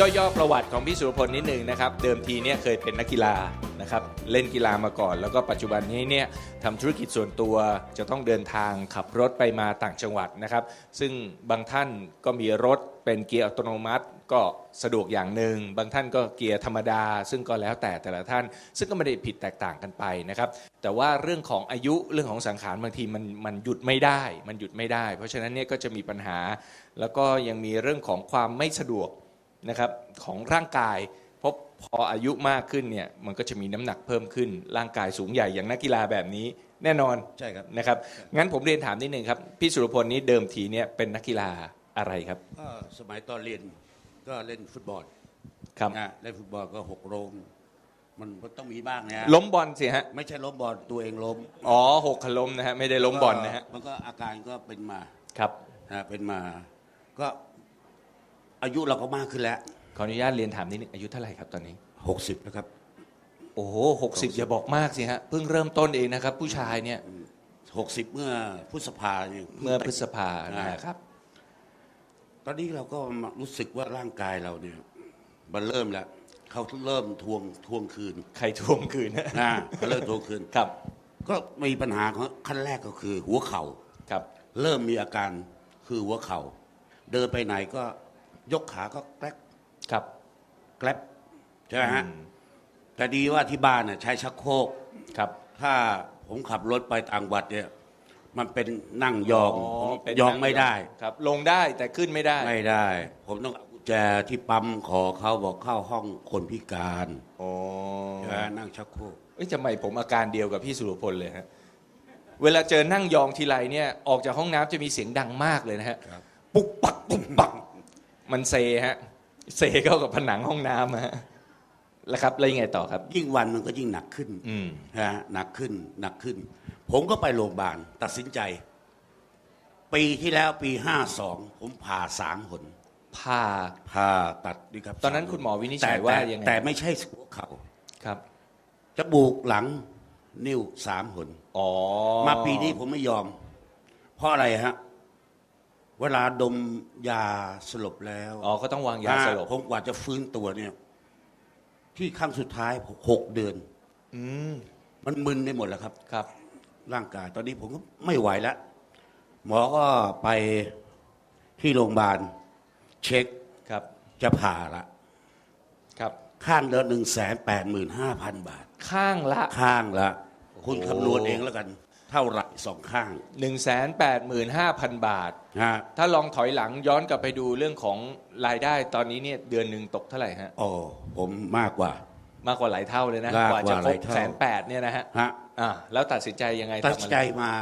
ย่อๆประวัติของพี่สุรพลนิดหนึ่งนะครับ เดิมทีเนี่ยเคยเป็นนักกีฬานะครับเล่นกีฬามาก่อน แล้วก็ปัจจุบันนี้เนี่ยทำธุรกิจส่วนตัวจะต้องเดินทางขับรถไปมาต่างจังหวัดนะครับ ซึ่งบางท่านก็มีรถเป็นเกียร์อัตโนมัติ ก็สะดวกอย่างหนึ่ง บางท่านก็เกียร์ธรรมดา ซึ่งก็แล้วแต่แต่ละท่าน ซึ่งก็ไม่ได้ผิดแตกต่างกันไปนะครับ แต่ว่าเรื่องของอายุเรื่องของสังขารบางทีมันมันหยุดไม่ได้ มันหยุดไม่ได้ เพราะฉะนั้นเนี่ยก็จะมีปัญหา แล้วก็ยังมีเรื่องของความไม่สะดวก นะครับของร่างกายเพราะพออายุมากขึ้นเนี่ยมันก็จะมีน้ำหนักเพิ่มขึ้น ร่างกายสูงใหญ่อย่างนักกีฬาแบบนี้แน่นอนใช่ครับนะครับงั้นผมเรียนถามนิดนึงครับพี่สุรพลนี้เดิมทีเนี่ยเป็นนักกีฬาอะไรครับก็สมัยตอนเรียนก็เล่นฟุตบอลครับนะเล่นฟุตบอลก็หกล้มมันมันต้องมีบ้างนะฮะล้มบอลสิฮะไม่ใช่ล้มบอลตัวเองล้มอ๋อหกขล้มนะฮะไม่ได้ล้มบอลนะฮะมันก็อาการก็เป็นมาครับนะเป็นมา ก็ อายุเราก็มากขึ้นแล้ว ขออนุญาตเรียนถามนิดนึงอายุเท่าไหร่ครับตอนนี้หกสิบนะครับ โอ้โหหกสิบอย่าบอกมากสิฮะเพิ่งเริ่มต้นเองนะครับ ผู้ชายเนี่ยหกสิบเมื่อพฤษภาเนี่ยเมื่อพฤษภานะครับ ตอนนี้เราก็มารู้สึกว่าร่างกายเราเนี่ยมันเริ่มแล้วเขาเริ่มทวงทวงคืนใครทวงคืนนะนะเขาเริ่มทวงคืน ครับ ก็มีปัญหาของขั้นแรกก็คือหัวเข่า ครับ เริ่มมีอาการคือหัวเข่า เดินไปไหนก็ ยกขาก็แกลบครับ แกลบใช่ไหมฮะอืมแต่ดีว่าที่บ้านน่ะใช้ชักโครก ครับ ถ้าผมขับรถไปต่างจังหวัดเนี่ย มันเป็นนั่งยองผมเป็นยองไม่ได้ ครับ ลงได้แต่ขึ้นไม่ได้ ไม่ได้ ผมต้องเอากุญแจที่ปั๊มขอเขาบอกเข้าห้องคนพิการโอ้ใช่ไหมนั่งชักโครก เอ้ยทำไมผมอาการเดียวกับพี่สุรพลเลยฮะ เวลาเจอนั่งยองทีไรเนี่ย ออกจากห้องน้ำจะมีเสียงดังมากเลยนะฮะ ครับ ปุกปักปุกปัก มันเซฮะเซเข้ากับผนังห้องน้ำฮะแล้วครับแล้วยังไงต่อครับ ยิ่งวันมันก็ยิ่งหนักขึ้นอืมนะฮะหนักขึ้นหนักขึ้น ผมก็ไปโรงพยาบาลตัดสินใจ ปีที่แล้วปีห้าสองผมผ่าสามหนผ่า ผ่าตัดนี่ครับตอนนั้นสาคุณหมอวินิจแต่ฉัยว่าแต่ยังไง แต่ไม่ใช่หัวเข่าครับจมูกหลังนิ้วสามหน อ๋อมาปีนี้ผมไม่ยอม เพราะอะไรฮะ เวลาดมยาสลบแล้วอ๋อก็ต้องวางยาสลบอ่ผมกว่าจะฟื้นตัวเนี่ย ที่ครั้งสุดท้ายหกเดือนอืมมันมึนไปหมดแล้วครับ ครับ ร่างกายตอนนี้ผมก็ไม่ไหวแล้ว หมอก็ไปที่โรงพยาบาล เช็คครับ จะผ่าละ ครับ ข้างเดือนหนึ่งแสนแปดหมื่นห้าพันบาท ข้างละ ข้างละ คุณโอ้คำนวณเองแล้วกัน เท่าไหร่ สองข้าง 185,000 บาท ฮะถ้าลองถอยหลังย้อนกลับไปดูเรื่องของรายได้ตอนนี้เนี่ยเดือนหนึ่งตกเท่าไหร่ฮะ โอ้ผมมากกว่า มากกว่าหลายเท่าเลยนะมากกกว่าว่าจะครหบลายเท่า แสนแปดเนี่ยนะฮะฮะอ่าแล้วตัดสินใจยังไงตัดทำสิอะนไรใจมา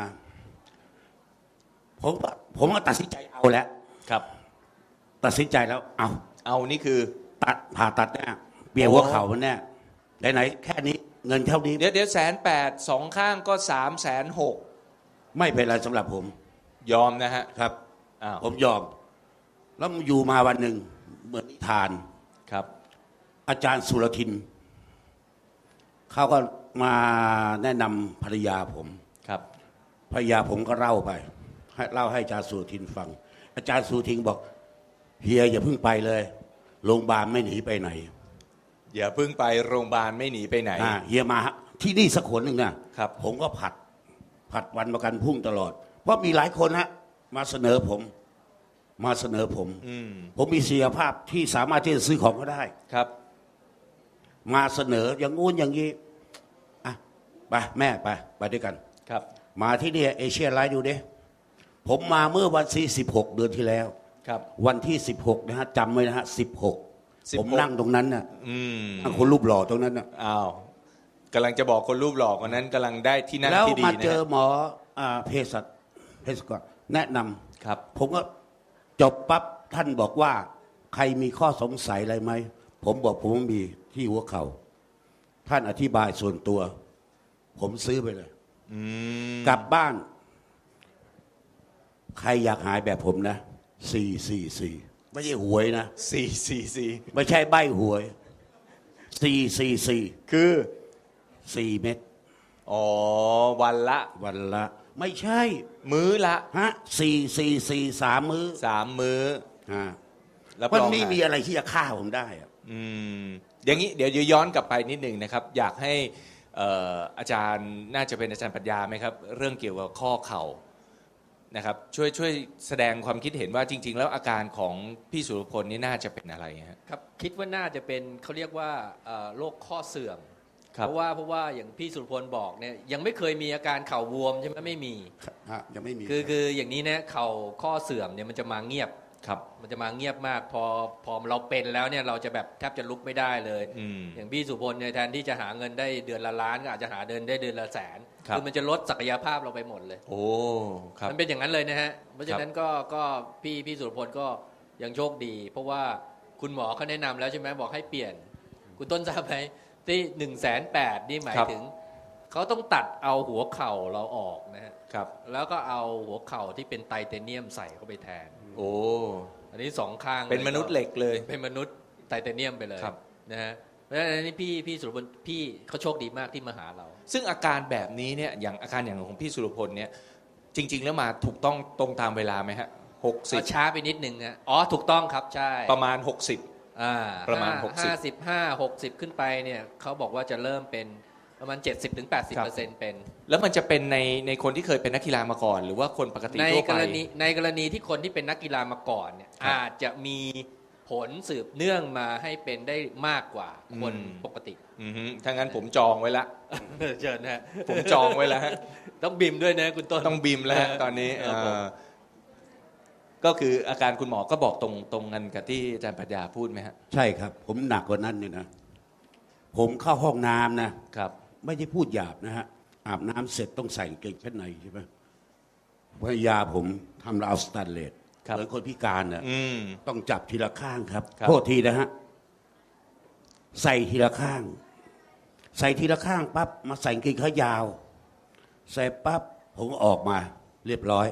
ผมก็ผมก็ตัดสินใจเอาแล้วครับ ตัดสินใจแล้ว เอาเอานี่คือ ตัดผ่าตัดแน่เปลี่ยนหัวเข่ามันแน่ไหนๆแค่นี้เงินเท่านี้ เดี๋ยวเดี๋ยวแสนแปดสองข้างก็สามแสนหก ไม่เป็นไรสำหรับผมยอมนะฮะครับ อ้าว ผมยอม แล้วอยู่มาวันหนึ่งเหมือนนิทาน ครับ อาจารย์สุรทิน เขาก็มาแนะนำภรรยาผม ครับ ภรรยาผมก็เล่าไปให้เล่าให้อาจารย์สุรทินฟัง อาจารย์สุรทินบอกเฮียอย่าเพิ่งไปเลยโรงพยาบาลไม่หนีไปไหนอย่าเพิ่งไปโรงพยาบาลไม่หนีไปไหน อ่าเฮียมาที่นี่สักคนหนึ่งนะครับ ผมก็ผัด ผัดวันประกันพรุ่งตลอด เพราะมีหลายคนฮะมาเสนอผม มาเสนอผม อืมผมมีศักยภาพที่สามารถที่จะซื้อของก็ได้ ครับ มาเสนออย่างงู้นอย่างนี้อะไปแม่ไปไปด้วยกัน ครับ มาที่นี่เอเชียไลท์ดูดิผมมาเมื่อวันที่16 เดือนที่แล้ว ครับ วันที่ 16นะฮะจำไว้นะฮะ16 ผมนั่งตรงนั้นน่ะอืมนั่งคนรูปหล่อตรงนั้นน่ะ อ้าว กำลังจะบอกคนรูปหล่อคนนั้นกำลังได้ที่นั่งแล้วที่ดีมานะเจอฮะหมออ่าเภสัชเภสัชกรแนะนำครับ ผมก็จบปั๊บท่านบอกว่า ใครมีข้อสงสัยอะไรไหม ผมบอกผมมีที่หัวเขา่าท่านอธิบายส่วนตัว ผมซื้อไปเลย อืมกลับบ้าน ใครอยากหายแบบผมนะสี่สี่สี่ไม่ใช่หวยนะ สี่สี่สี่ไม่ใช่ใบหวยสี่สี่สี่คือ สี่เม็ดอ๋อ วันละ วันละ ไม่ใช่ มื้อละฮะสี่สี่สี่สามมื้อสามมื้ออ่ารับมันรองไม่หายมีอะไรที่จะฆ่าผมได้อะอืมอย่างนี้เดี๋ยวย้อนกลับไปนิดหนึ่งนะครับ อยากให้เอ่ออาจารย์น่าจะเป็นอาจารย์ปรัญญาไหมครับ เรื่องเกี่ยวกับข้อเข่านะครับ ช่วยช่วยแสดงความคิดเห็นว่าจริง ๆ แล้วอาการของพี่สุรพลนี่น่าจะเป็นอะไรฮะ ครับคิดว่าน่าจะเป็นเขาเรียกว่าเอ่อโรคข้อเสื่อมครับ เพราะว่าเพราะว่าอย่างพี่สุรพลบอกเนี่ยยังไม่เคยมีอาการเข่าบวมใช่ไหมไม่มีฮะยังไม่มีคือคืออย่างนี้นะเข่าข้อเสื่อมเนี่ยมันจะมาเงียบครับ มันจะมาเงียบมากพอพอเราเป็นแล้วเนี่ยเราจะแบบแทบจะลุกไม่ได้เลยอืมอย่างพี่สุพลเนี่ยแทนที่จะหาเงินได้เดือนละล้านก็อาจจะหาเดินได้เดือนละแสนครับมันจะลดศักยภาพเราไปหมดเลย โอ้ครับมันเป็นอย่างนั้นเลยนะฮะเพราะฉะนั้นก็ก็พี่พี่สุรพลก็ยังโชคดี เพราะว่าคุณหมอเขาแนะนำแล้วใช่ไหมบอกให้เปลี่ยน คุณต้นทราบไหม ที่หนึ่งแสนแปดนี่หมายครับ ถึง เขาต้องตัดเอาหัวเข่าเราออกนะฮะครับ แล้วก็เอาหัวเข่าที่เป็นไทเทเนียมใส่เข้าไปแทน โอ้ อันนี้สองข้างเป็นมนุษย์เหล็กเลย เป็นมนุษย์ไทเทเนียมไปเลยครับ นะฮะเพราะฉะนั้นอันนี้พี่พี่สุรพลพี่เขาโชคดีมากที่มาหาเรา ซึ่งอาการแบบนี้เนี่ยอย่างอาการอย่างของพี่สุรพลเนี่ย จริง ๆ แล้วมาถูกต้องตรงตามเวลาไหมฮะหกสิบก็ช้าไปนิดนึงนะอ๋อ ถูกต้องครับ ใช่ ประมาณ 60 อ่าประมาณห้60ห้าสิบห้าหกสิบขึ้นไปเนี่ยเขาบอกว่าจะเริ่มเป็นประมาณ 70-80%ถึง80%เปอร์เซ็นต์เป็น แล้วมันจะเป็นในในคนที่เคยเป็นนักกีฬามาก่อน หรือว่าคนปกติในทั่วกไป รณีในกรณีที่คนที่เป็นนักกีฬามาก่อนเนี่ยครับอาจจะมีผลสืบเนื่องมาให้เป็นได้มากกว่าคนอืม ปกติ อือฮึถ้างั้นผมจองไว้ละ เชิญนะฮะผมจองไว้แล้วฮะ ต้องบิมด้วยนะคุณต้น ต้องบิมแล้วฮะตอนนี้ครับผม เอ่อ ก็คืออาการคุณหมอก็บอกตรงตรงกันกับที่อาจารย์ปรัญญาพูดไหมฮะใช่ครับ ผมหนักกว่านั้นเนี่ยนะ ผมเข้าห้องน้ำนะครับ ไม่ได้พูดหยาบนะฮะอาบน้ำเสร็จต้องใส่กางเกงชั้นในใช่ไหมภรรยาผมทำราวสแตนเลสครับ เหมือนคนพิการน่ะอืม ต้องจับทีละข้างครับครับ โทษทีนะฮะใส่ทีละข้าง ใส่ทีละข้างปั๊บมาใส่กางเกงขายาว ใส่ปั๊บผมก็ออกมา เรียบร้อย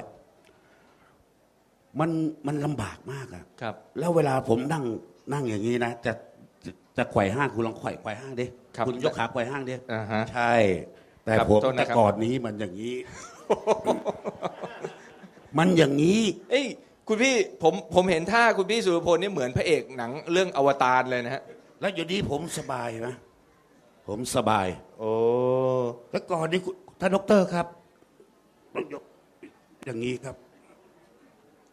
มันมันลำบากมากอะครับ แล้วเวลาผมนั่งนั่งอย่างนี้นะจะจะจะไขว่ห้างคุณลองไขว่ไขว่ห้างดิครับณยกขาไขว่ห้างดิอ่าฮะ ใช่ แต่ครับผมโทษนะครับ แต่ก่อนนี้มันอย่างนี้ มันอย่างนี้ เอ้ยคุณพี่ผมผมเห็นท่าคุณพี่สุรพลนี่เหมือนพระเอกหนังเรื่องอวตารเลยนะฮะแล้วอยู่นี้ผมสบายไหมผมสบาย โอ้แล้วก่อนนี้คุณท่านดอกเตอรครับต้องยกอย่างนี้ครับ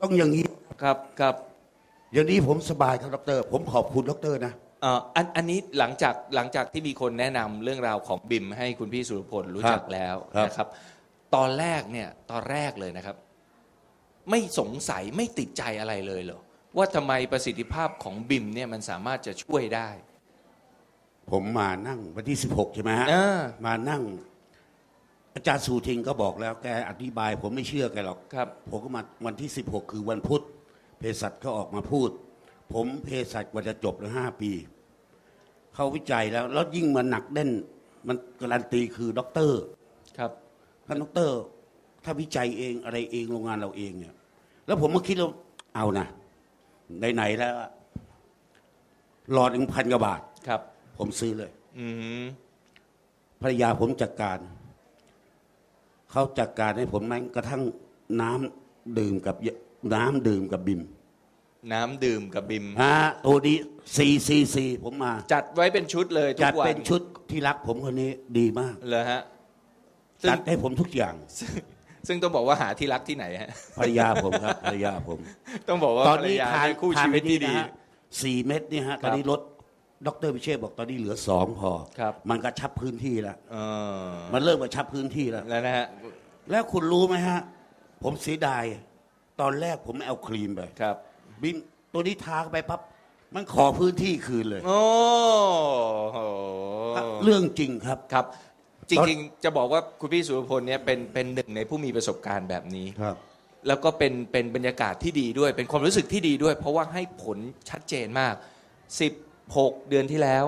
ต้องอย่างนี้ครับครับอย่างนี้ผมสบายครับดอกเตอรผมขอบคุณดอกเตอรนะ เอ่ออันอันนี้หลังจากหลังจากที่มีคนแนะนำเรื่องราวของบิมให้คุณพี่สุรพลรู้จักแล้วครับ นะครับ ตอนแรกเนี่ยตอนแรกเลยนะครับ ไม่สงสัยไม่ติดใจอะไรเลยเหรอว่าทำไมประสิทธิภาพของบิมเนี่ยมันสามารถจะช่วยได้ผมมานั่งวันที่สิบหกใช่ไหมฮะ อ่า มานั่ง อาจารย์สูทิงก็บอกแล้วแกอธิบาย ผมไม่เชื่อแกหรอกครับ ผมก็มาวันที่สิบหกคือวันพุธเภสัชเขาออกมาพูด ผมเภสัชกว่าจะจบแล้วห้าปี เขาวิจัยแล้ว แล้วยิ่งมันหนักแน่น มันการันตีคือด็อกเตอร์ครับท่านด็อกเตอร์ ถ้าวิจัยเองอะไรเองโรงงานเราเองเนี่ย แล้วผมก็คิดว่าเอานะไหนๆแล้วอะหลอดหนึ่งพันกว่าบาทครับ ผมซื้อเลย อืมภรรยาผมจัดการ เขาจัดการให้ผมแม้กระทั่งน้ำดื่มกับยน้ำดื่มกับบิมน้ำดื่มกับบิม ฮะตัวนี้ซีซีซีผมมา จัดไว้เป็นชุดเลยทุจัดกวันเป็นชุดที่รักผมคนนี้ดีมาก เลยฮะซึ่งจัดให้ผมทุกอย่างซึ่งต้องบอกว่าหาที่รักที่ไหนฮะ ภรรยาผมครับ ภรรยาผม ต้องบอกว่าตอนภรรนี้ยาทานได้คู่ทานชีไปวิตนี่ที่ดี นะฮะสี่เม็ดนี่ฮะ ตอนนี้ลด ดรพิเชษบอกตอนนี้เหลือสองพอ ครับ มันกระชับพื้นที่แล้ว เออมันเริ่มกระชับพื้นที่แล้ว แล้วนะฮะ แล้วคุณรู้ไหมฮะ ผมเสียดาย ตอนแรกผมเอาครีมไปครับ บินตัวนี้ทาเข้าไปปั๊บมันขอพื้นที่คืนเลย โอ้โห เรื่องจริงครับ ครับจตอนริงๆ จะบอกว่าคุณพี่สุรพลเนี่ยเป็นเป็นหนึ่งในผู้มีประสบการณ์แบบนี้ ครับ แล้วก็เป็นเป็นบรรยากาศที่ดีด้วย เป็นความรู้สึกที่ดีด้วย เพราะว่าให้ผลชัดเจนมาก 16 เดือนที่แล้ว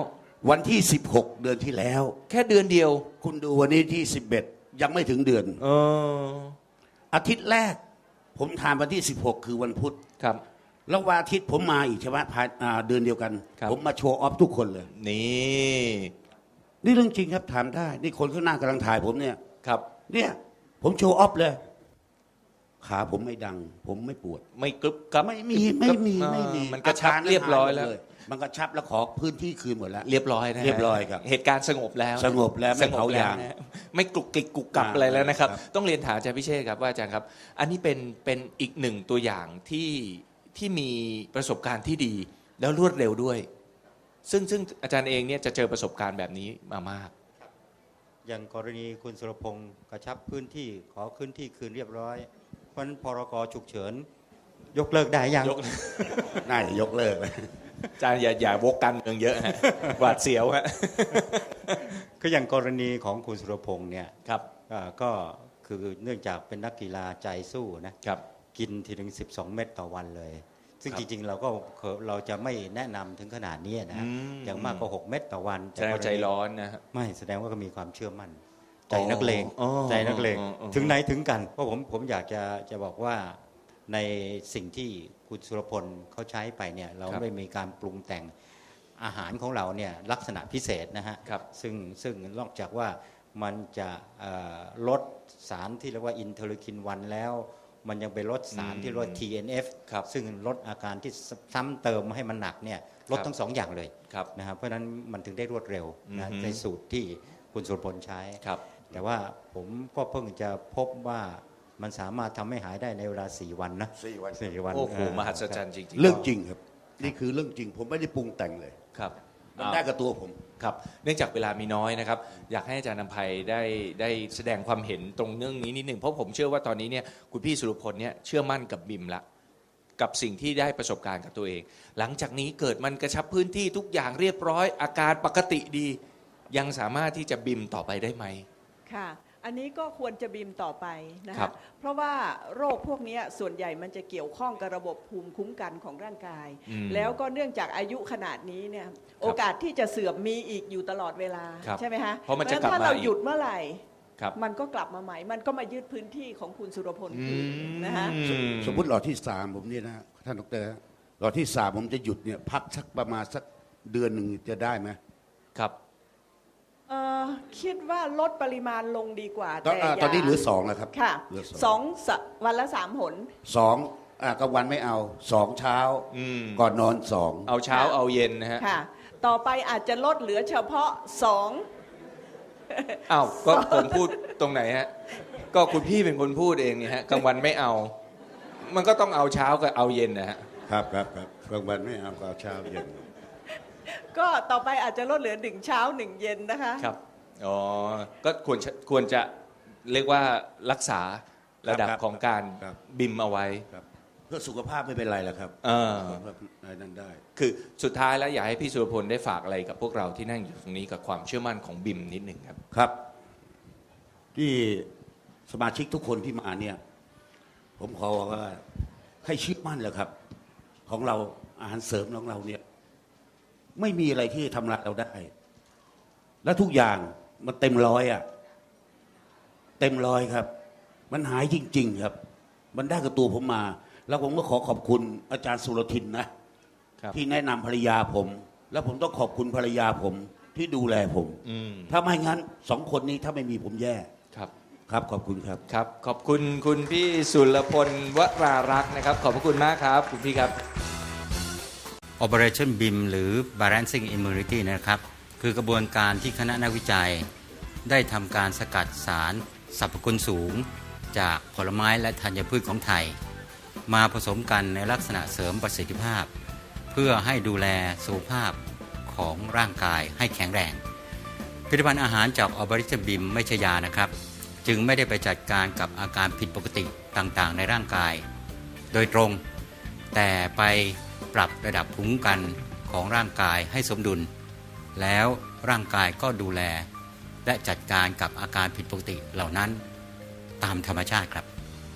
วันที่ 16 เดือนที่แล้ว แค่เดือนเดียว คุณดูวันนี้ที่ 11 ยังไม่ถึงเดือน เออ อาทิตย์แรก ผมทานวันที่ 16 คือวันพุธครับ แล้ววันอาทิตย์ผมมาอีกใช่ไหมภายอ่าเดือนเดียวกัน ครับ ผมมาโชว์ออฟทุกคนเลย นี่นี่เรื่องจริงครับถามได้ นี่คนข้างหน้ากำลังถ่ายผมเนี่ย ครับ เนี่ย ผมโชว์ออฟเลย ขาผมไม่ดัง ผมไม่ปวด ไม่กรึบครับไม่มีไม่มีเอ่อไม่มีมันกระชับอาาเรียบร้อยแล้วหาหมดเมันกระชับแล้วขอพื้นที่คืนหมดแล้ว เรียบร้อยนะฮะเรียบร้อยครับเหตุการณ์สงบแล้วสงบแล้วไม่สงบเผาแล้วยางนะฮะไม่กลุกกิกกุกกับอ่าอะไรแล้วนะครับ ครับ ต้องเรียนถามอาจารย์พิเชษครับว่าอาจารย์ครับ อันนี้เป็นเป็นอีกหนึ่งตัวอย่างที่ที่มีประสบการณ์ที่ดีแล้วรวดเร็วด้วย ซึ่งซึ่งอาจารย์เองเนี่ยจะเจอประสบการณ์แบบนี้มามาก อย่างกรณีคุณสุรพงศ์กระชับพื้นที่ขอพื้นที่คืนเรียบร้อย เพราะฉะนั้นพรกฉุกเฉิน ยกเลิกได้ยังยกน่าจะยกเลิกเลยอาจารย์อย่าอย่าวกการเมืองเยอะฮะหวาดเสียวฮะคืออย่างกรณีของคุณสุรพงศ์เนี่ยครับอ่าก็คือเนื่องจากเป็นนักกีฬาใจสู้นะครับกินทีถึง 12 เม็ดต่อวันเลย ซึ่งครับจริง ๆ เราก็เคยเราจะไม่แนะนำถึงขนาดนี้นะอืมอย่างมากก็ 6 เม็ดต่อวันแสดงว่าใจร้อนนะฮะไม่แสดงว่าก็มีความเชื่อมั่น ใจนักเลงอ๋อใจนักเลงอ๋ออ๋อ ถึงไหนถึงกัน เพราะผมผมอยากจะจะบอกว่าในสิ่งที่คุณสุรพลเขาใช้ไปเนี่ยเราไม่มีการปรุงแต่งอาหารของเราเนี่ยลักษณะพิเศษนะฮะ ครับ ซึ่งซึ่งนอกจากว่ามันจะเอ่อลดสารที่เรียกว่าอินเทอร์คินวันแล้ว มันยังไปลดสารที่เรียกว่า TNF ครับซึ่งลดอาการที่ซ้ำเติมให้มันหนักเนี่ยลดครับ ทั้งสองอย่างเลยครับ นะครับเพราะฉะนั้นมันถึงได้รวดเร็วนะอือฮึ ในสูตรที่คุณสุรพลใช้ ครับ แต่ว่าผมก็เพิ่งจะพบว่ามันสามารถทำให้หายได้ในเวลา4วันนะสี่วันสี่วันโอ้โหอ่ามหัศจรรย์จริงๆเรื่องจริงครับ นี่คือเรื่องจริง ผมไม่ได้ปรุงแต่งเลยครับมันได้กับตัวผมครับ เนื่องจากเวลามีน้อยนะครับ อยากให้อาจารย์นำภัยได้ได้แสดงความเห็นตรงเรื่องนี้นิดหนึ่งเพราะผมเชื่อว่าตอนนี้เนี่ยคุณพี่สุรพลเนี่ยเชื่อมั่นกับบิมละกับสิ่งที่ได้ประสบการณ์กับตัวเอง หลังจากนี้เกิดมันกระชับพื้นที่ทุกอย่างเรียบร้อย อาการปกติดี ยังสามารถที่จะบิมต่อไปได้ไหม ค่ะ อันนี้ก็ควรจะบีมต่อไปนะครัคะบ เพราะว่าโรคพวกเนี้ยส่วนใหญ่มันจะเกี่ยวข้องกับระบบภูมิคุ้มกันของร่างกาย อืม แล้วก็เนื่องจากอายุขนาดนี้เนี่ยโอกาสที่จะเสื่อมมีอีกอยู่ตลอดเวลาครับใช่ไหมคะเพราะมันจะฉกลับถ้ามาเราอีก หยุดเมื่อไหร่ ครับ มันก็กลับมาใหม่ มันก็มายึดพื้นที่ของคุณสุรพลอืคืนมนะคะสมมติหลอดที่สามผมเนี่ยนะท่านดรฮะหลอดที่สามผมจะหยุดเนี่ยพักสักประมาณสักเดือนหนึ่งจะได้ไหมครับเอ่อ คิดว่าลดปริมาณลงดีกว่าตอนแต่อ่าย่าตอนนี้เหลือสองแล้วครับค่ะเหลือสสอองงสะวันละสามหน สองอ่ากลางวันไม่เอาสองเช้า อืมก่อนนอนสองเอาเช้าค่ะเอาเย็นนะฮะค่ะ ต่อไปอาจจะลดเหลือเฉพาะสอง อ้าวก็ผมพูดตรงไหนฮะ ก็คุณพี่เป็นคนพูดเองเนี่ยฮะกลางวันไม่เอา มันก็ต้องเอาเช้ากับเอาเย็นนะฮะ ครับครับครับกลางวันไม่เอาก็เอาเช้าเย็น ก็ต่อไปอาจจะลดเหลือหนึ่งเช้าหนึ่งเย็นนะคะ ครับ อ๋อ ก็ควรจะควรจะเรียกว่ารักษาระดับครับของการครับ บิมเอาไว้ ครับเพื่อสุขภาพไม่เป็นไรหรอกครับเออผมว่าอะไรนั่นได้ คือสุดท้ายแล้วอยากให้พี่สุรพลได้ฝากอะไรกับพวกเราที่นั่งอยู่ตรงนี้กับความเชื่อมั่นของบิมนิดหนึ่งครับ ครับ ที่สมาชิกทุกคนที่มาเนี่ย ผมขอว่าให้เชื่อมั่นเลยครับ ของเราอาหารเสริมของเราเนี่ย ไม่มีอะไรที่ทำลายเราได้ และทุกอย่าง มันเต็มร้อยอะ่ะ เต็มร้อยครับ มันหายจริง ๆ ครับ มันได้กับตัวผมมา แล้วผมก็ขอขอบคุณอาจารย์สุรทินนะครับที่แนะนำภรรยาผม แล้วผมต้องขอบคุณภรรยาผมที่ดูแลผม อืมถ้าไม่งั้นสองคนนี้ถ้าไม่มีผมแย่ครับ ครับ ขอบคุณครับ ครับ ขอบคุณคุณพี่สุรพลวรารักษ์นะครับ ขอบพระคุณมากครับ คุณพี่ครับ Operation BIM หรือ Balancing Immunity นะครับ คือกระบวนการที่คณะนักวิจัย ได้ทำการสกัดสารสรรพคุณสูง จากผลไม้และธัญพืชของไทย มาผสมกันในลักษณะเสริมประสิทธิภาพ เพื่อให้ดูแลสุขภาพของร่างกายให้แข็งแรงผลิตภัณฑ์อาหารจากออบริชบิมไม่ใช่ยานะครับ จึงไม่ได้ไปจัดการกับอาการผิดปกติต่างๆ ในร่างกาย โดยตรง แต่ไปปรับระดับภูมิคุ้มกันของร่างกายให้สมดุล แล้วร่างกายก็ดูแล และจัดการกับอาการผิดปกติเหล่านั้น ตามธรรมชาติครับ